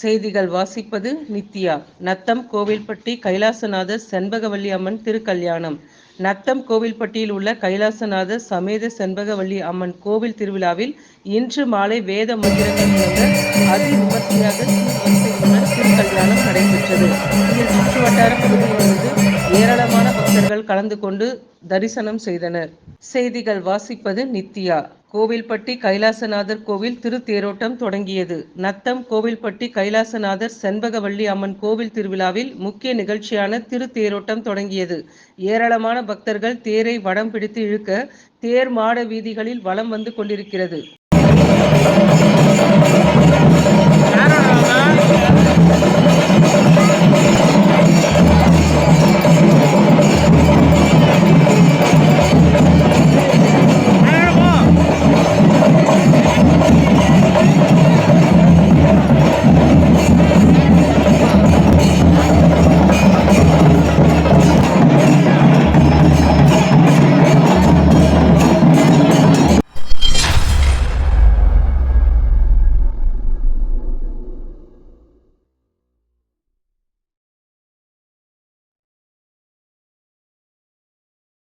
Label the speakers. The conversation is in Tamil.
Speaker 1: செய்திகள் வாசிப்பது நித்யா. நத்தம் கோவில்பட்டி கைலாசநாதர் செண்பகவல்லி அம்மன் திருக்கல்யாணம். நத்தம் கோவில்பட்டியில் உள்ள கைலாசநாதர் சமேத செண்பகவல்லி அம்மன் கோவில் திருவிழாவில் இன்று மாலை வேத மந்திரங்கள் அதி விமர்சையாக திருக்கல்யாணம் நடைபெற்றது. இதில் சுற்றுவட்டார பகுதியிலிருந்து ஏராளமான பக்தர்கள் கலந்து கொண்டு தரிசனம் செய்தனர். செய்திகள் வாசிப்பது நித்யா. கோவில்பட்டி கைலாசநாதர் கோவில் திருத்தேரோட்டம் தொடங்கியது. நத்தம் கோவில்பட்டி கைலாசநாதர் செண்பகவள்ளி அம்மன் கோவில் திருவிழாவில் முக்கிய நிகழ்ச்சியான திருத்தேரோட்டம் தொடங்கியது. ஏராளமான பக்தர்கள் தேரை வடம் பிடித்து இழுக்க தேர் மாட வீதிகளில் வலம் வந்து கொண்டிருக்கிறது.